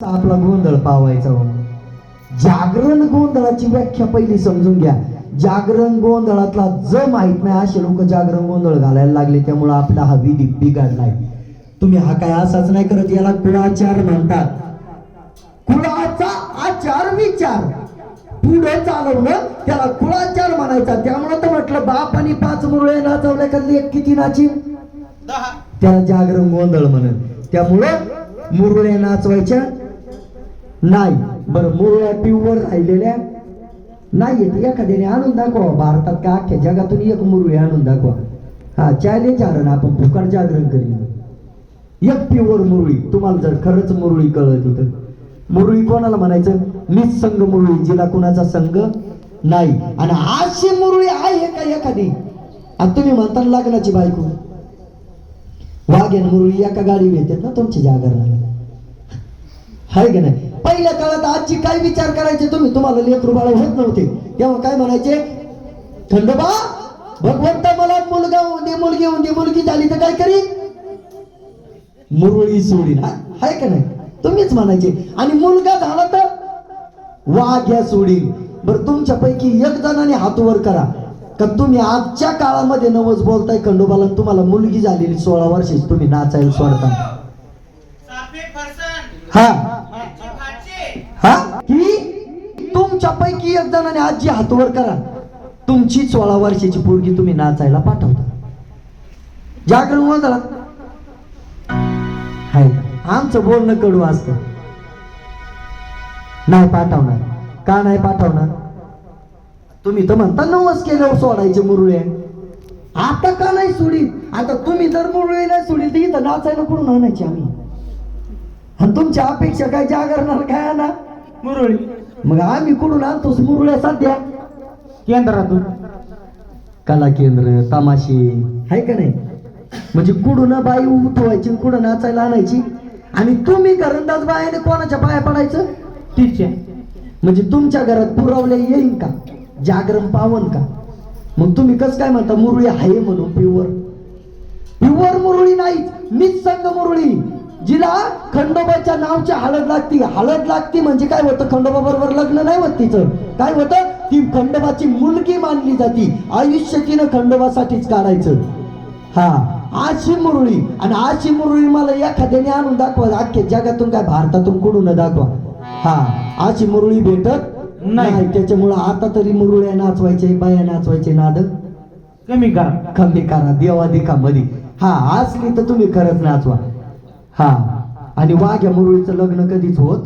आपला गोंधळ पावायचा हो. जागरण गोंधळाची व्याख्या पहिली समजून घ्या. जागरण गोंधळातला ज माहीत नाही असे लोक जागरण गोंधळ घालायला लागले त्यामुळे आपला हा विधी बिघडलाय. तुम्ही हा काय असाच नाही करत याला कुळाचार म्हणतात. कुळाचा आचार विचार. पुढे चालवणं त्याला कुळाचार म्हणायचा. त्यामुळे तर म्हटलं बाप आणि पाच मुरळे नाचवल्या का लेख किती नाची त्याला जागरण गोंधळ म्हणत. त्यामुळं मुरळ्या नाचवायच्या नाही. बरं मुरळ्या पिववर राहिलेल्या नाही येत एखाद्याने आणून दाखवा. भारतात का अख्ख्या जगातून एक मुरुळे आणून दाखवा? हा चॅलेंज आलं आपण फुकट जागरण करीन. एक प्युअर मुरळी. तुम्हाला जर खरंच मुरळी कळत तर मुरळी कोणाला म्हणायचं? निसंग मुरळी जिला कुणाचा संघ नाही. आणि अशी मुरळी आहे का एखादी? आणि तुम्ही म्हणता लग्नाची बायको. वाघेन मुरळी एका गाडी येतात ना तुमच्या जागरणाला. हाय का नाही? पहिल्या काळात आजची काय विचार करायचे? तुम्ही तुम्हाला लेकरू बाळ होत नव्हते. तेव्हा काय म्हणायचे? खंडोबा भगवंत मला मुलगा होऊन दे मुलगी दे मुलगी झाली तर काय करीन? मुरळी सोडीन? हाय का नाही? तुम्हीच म्हणायचे. आणि मुलगा झाला तर वाघ्या सोडीन. बरं तुमच्यापैकी एक जणाने हात वर करा. का तुम्ही आजच्या काळामध्ये नवस बोलताय खंडोबाला? तुम्हाला मुलगी झालेली सोळा वर्षाची. तुम्ही नाचायला सोडता. हा. ही की तुमच्यापैकी एक जणाने आजी हातवर करा. तुमची सोळा वर्षाची पोरगी तुम्ही नाचायला पाठवता. जागरण गोंधळात हाय आमचं बोलणं कडू असतं. नाही पाठवणार. का नाही पाठवणार? तुम्ही तर म्हणता नवस केल्यावर हो सोडायचे मुरुळे. आता का नाही सोडी? आता तुम्ही जर मुरुळे नाही सोडली तर इथं नाचायला कुठून आणायची आम्ही? आणि तुमच्या अपेक्षा काय जागरणार काय ना मुरळी. मग आम्ही कुठून आणतोस मुरळ्या सध्या. केंद्रातून. कला केंद्र तमाशे. आहे का नाही? म्हणजे कुठून बाई उठवायची कुठं नाचायला आणायची? आणि तुम्ही घरंदाज बायाने कोणाच्या पाया पडायचं? तिच्या. म्हणजे तुमच्या घरात पुरवले येईन का? जागरण पावन का? मग तुम्ही कस काय म्हणता मुरळी आहे म्हणून प्युअर प्युअर मुरळी नाही निसंग मुरळी. जिला खंडोबाच्या नावची हळद लागती. हळद लागती म्हणजे काय होतं? खंडोबा बरोबर लग्न नाही होत तिचं. काय होतं? ती खंडोबाची मुलगी मानली जाती. आयुष्य तिनं खंडोबासाठीच काढायचं. हा. अशी मुरळी. आणि अशी मुरळी मला एखाद्याने आणून दाखवा. अख्ख्या जगातून काय भारतातून कुठून दाखवा. हा. अशी मुरळी भेटत नाही. त्याच्यामुळं आता तरी मुरळ्या नाचवायचे बाया नाचवायचे नाद. कमी करा. कमी करा. देवाधिका मध्ये हा असली तर तुम्ही खरंच नाचवा. हा. आणि वाघ्या मुरळीचं लग्न कधीच होत